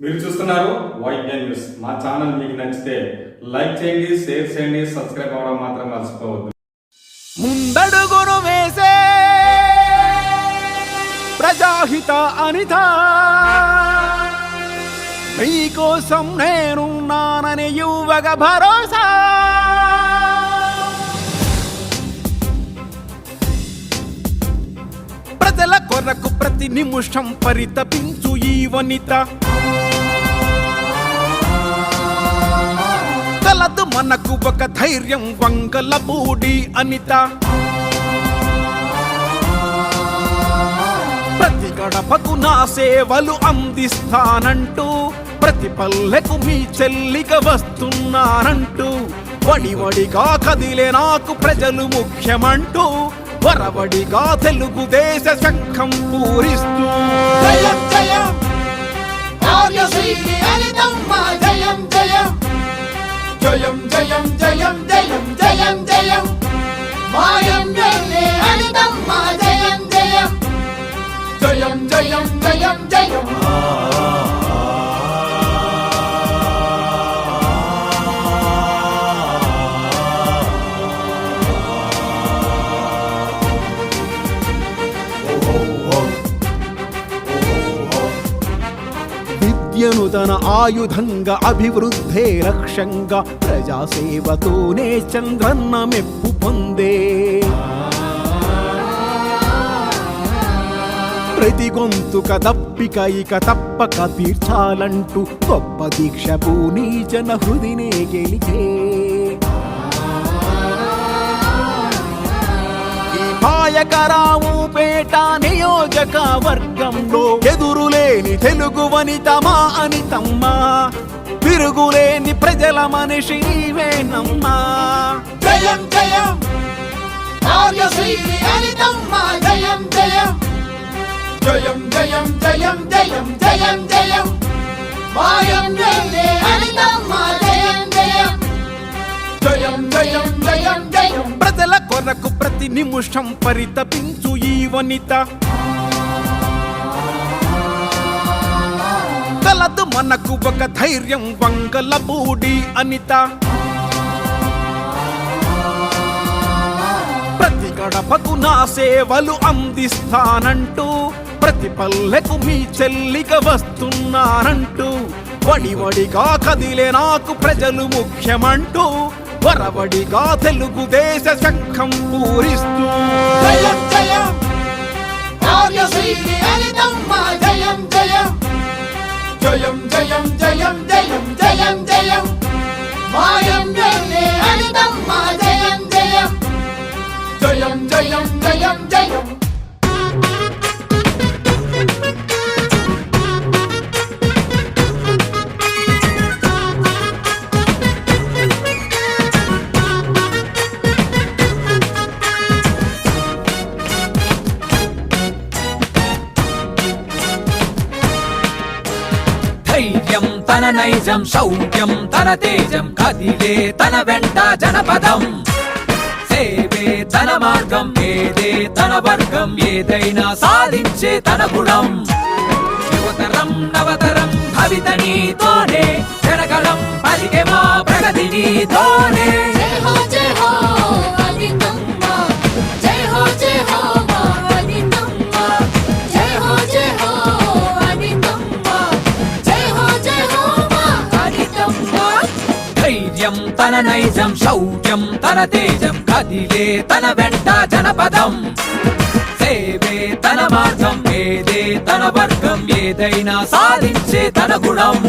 మీరు చూస్తున్నారు white news మా ఛానల్ మీకు నచ్చితే లైక్ చేయండి షేర్ చేయండి సబ్స్క్రైబ్ అవ్వడం మాత్రం మర్చిపోవద్దు. ముందడుగును వేసే ప్రజాహిత అనిత. మీకోసం నేనున్నానని యువగ భరోసా. ప్రజల కొరకు ప్రతి నిమిషం పరితపించు ఈ వనిత. మనకు ఒక ధైర్యం వంగల బూడి అనిత. ప్రతి గడపకు నా సేవలు అందిస్తానంటూ ప్రతి పల్లెకు మీ చెల్లిగా వస్తున్నానంటూ వడివడిగా కదిలే నాకు ప్రజలు ముఖ్యమంటూ వరవడిగా తెలుగుదేశ శంఖం పూరిస్తూ. జయం జయం. ஜயம் ஜயம் ஜயம் ஜயம் ஜயம் ஜயம். மாயம் வெல்லே அனிதம்மா ஜயம் ஜயம். ஜயம் ஜயம் ஜயம் ஜயம். విద్యను తన ఆయుధంగా అభివృద్ధే రక్షంగా ప్రజాసేవతోనే చంద్రన్న మెప్పు పొందే. ప్రతి గొంతుక దప్పిక ఇక తప్పక తీర్చాలంటూ గొప్ప దీక్ష పూనీ జన హృదినే గెలిచే. పాయకరావు నియోజకవర్గంలో ఎదురులేని తెలుగు వనితమా అనితమ్మ? తిరుగులేని ప్రజల మనిషి నీవేనమ్మా జయం జయం. ఆర్యశ్రీని అనితమ్మ. జయం జయం. జయం జయం జయం జయం జయం జయం. మాయం వెళ్ళే అనితమ్మ. జయం జయం. జయం జయం జయం జయం. ప్రజల కొరకు ప్రతి నిమిషం పరితపించు ఈ వనిత. కలదు మనకు ఒక ధైర్యం వంగల బూడి అనిత. ప్రతి గడపకు నా సేవలు అందిస్తానంటూ ప్రతి పల్లెకు మీ చెల్లిగా వస్తున్నానంటూ వడివడిగా కదిలే నాకు ప్రజలు ముఖ్యమంటూ వరవడిగా తెలుగుదేశ శంఖం పూరిస్తూ. జయం జయం! జయం జయం జయం జయం జయం జయం. మాయం వెళ్ళే అనితమ్మ జయం జయం. జయం జయం జయం జయం. ధైర్యం తన నైజం శౌర్యం తన తేజం కదిలే తన వెంట జనపదం. సేవే తన మార్గం ఏదే తన వర్గం ఏదైనా సాధించే తన గుణం. యువతరం నవతరం భవిత నీతోనే జనగళం పలికే మా ప్రగతి నీతోనే. ధైర్యం తన నైజం శౌర్యం తన తేజం కదిలే తన వెంట జనపదం. సేవే తన మార్గం ఏదే తన వర్గం ఏదైనా సాధించే తన గుణం.